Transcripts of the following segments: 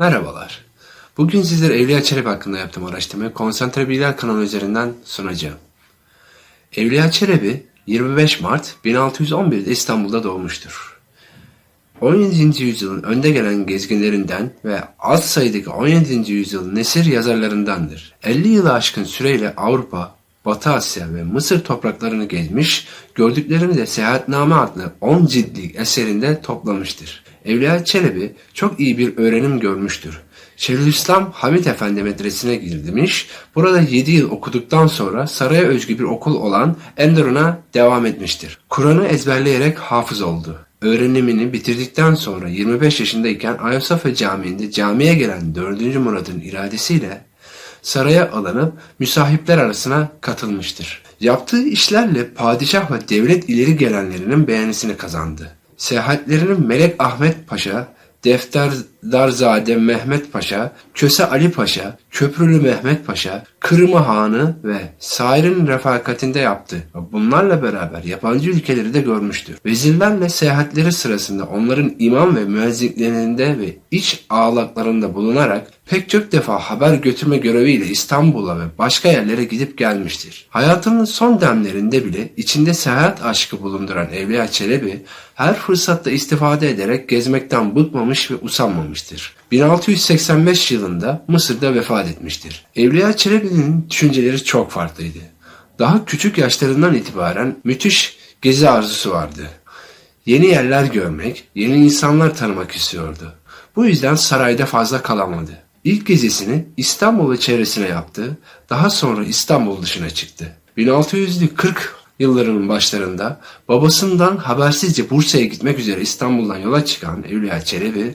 Merhabalar. Bugün sizlere Evliya Çelebi hakkında yaptığım araştırmayı Konsantre Bilgiler kanalı üzerinden sunacağım. Evliya Çelebi 25 Mart 1611'de İstanbul'da doğmuştur. 17. yüzyılın önde gelen gezginlerinden ve az sayıdaki 17. yüzyılın nesir yazarlarındandır. 50 yılı aşkın süreyle Avrupa, Batı Asya ve Mısır topraklarını gezmiş, gördüklerini de Seyahatname adlı 10 ciltlik eserinde toplamıştır. Evliya Çelebi çok iyi bir öğrenim görmüştür. Şeyhülislam Hamit Efendi medresine girmiş, burada 7 yıl okuduktan sonra saraya özgü bir okul olan Enderun'a devam etmiştir. Kur'an'ı ezberleyerek hafız oldu. Öğrenimini bitirdikten sonra 25 yaşındayken Ayasofya Camii'nde camiye gelen 4. Murad'ın iradesiyle saraya alınıp müsahipler arasına katılmıştır. Yaptığı işlerle padişah ve devlet ileri gelenlerinin beğenisini kazandı. Seyahatlerinin Melek Ahmet Paşa, Defterdarzade Mehmet Paşa, Köse Ali Paşa, Köprülü Mehmet Paşa, Kırımı Hanı ve Sair'in refakatinde yaptı. Bunlarla beraber yabancı ülkeleri de görmüştür. Vezirlerle seyahatleri sırasında onların imam ve müezzinlerinde ve iç ağlaklarında bulunarak pek çok defa haber götürme göreviyle İstanbul'a ve başka yerlere gidip gelmiştir. Hayatının son demlerinde bile içinde seyahat aşkı bulunduran Evliya Çelebi her fırsatta istifade ederek gezmekten bıkmamış ve usanmamıştır. 1685 yılında Mısır'da vefat etmiştir. Evliya Çelebi'nin düşünceleri çok farklıydı. Daha küçük yaşlarından itibaren müthiş gezi arzusu vardı. Yeni yerler görmek, yeni insanlar tanımak istiyordu. Bu yüzden sarayda fazla kalamadı. İlk gezisini İstanbul ve çevresine yaptı, daha sonra İstanbul dışına çıktı. 1640 yıllarının başlarında babasından habersizce Bursa'ya gitmek üzere İstanbul'dan yola çıkan Evliya Çelebi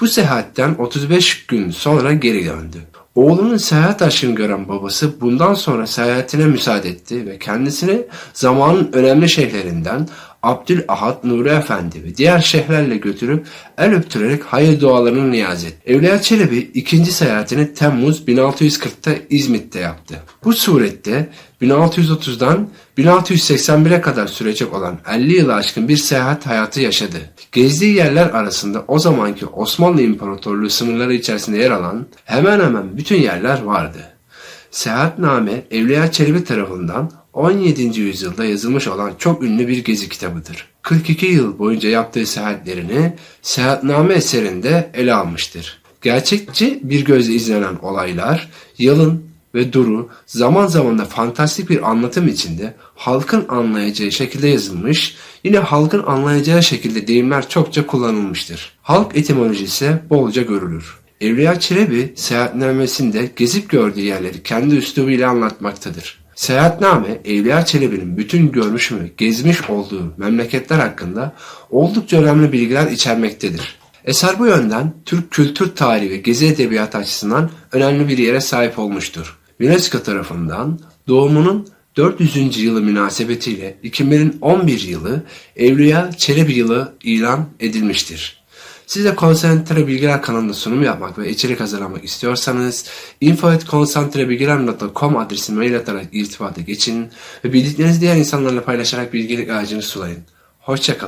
bu seyahatten 35 gün sonra geri döndü. Oğlunun seyahat aşkını gören babası bundan sonra seyahatine müsaade etti ve kendisini zamanın önemli şeyhlerinden Abdülahad Nuri Efendi ve diğer şeyhlerle götürüp el öptürerek hayır dualarını niyaz etti. Evliya Çelebi ikinci seyahatini Temmuz 1640'ta İzmit'te yaptı. Bu surette 1630'dan 1681'e kadar sürecek olan 50 yılı aşkın bir seyahat hayatı yaşadı. Gezdiği yerler arasında o zamanki Osmanlı İmparatorluğu sınırları içerisinde yer alan hemen hemen bütün yerler vardı. Seyahatname Evliya Çelebi tarafından 17. yüzyılda yazılmış olan çok ünlü bir gezi kitabıdır. 42 yıl boyunca yaptığı seyahatlerini Seyahatname eserinde ele almıştır. Gerçekçi bir gözle izlenen olaylar, yalın ve duru, zaman zaman da fantastik bir anlatım içinde halkın anlayacağı şekilde yazılmış, yine halkın anlayacağı şekilde deyimler çokça kullanılmıştır. Halk etimolojisi bolca görülür. Evliya Çelebi seyahatnamesinde gezip gördüğü yerleri kendi üslubuyla anlatmaktadır. Seyahatname Evliya Çelebi'nin bütün görmüş ve gezmiş olduğu memleketler hakkında oldukça önemli bilgiler içermektedir. Eser bu yönden Türk kültür tarihi ve gezi edebiyatı açısından önemli bir yere sahip olmuştur. UNESCO tarafından doğumunun 400. yılı münasebetiyle 2011 yılı Evliya Çelebi yılı ilan edilmiştir. Siz de Konsantre Bilgiler kanalında sunum yapmak ve içerik hazırlamak istiyorsanız info.konsantrebilgiler.com adresine mail atarak irtibata geçin ve bildiklerinizi diğer insanlarla paylaşarak bilgilik ağacını sulayın. Hoşçakalın.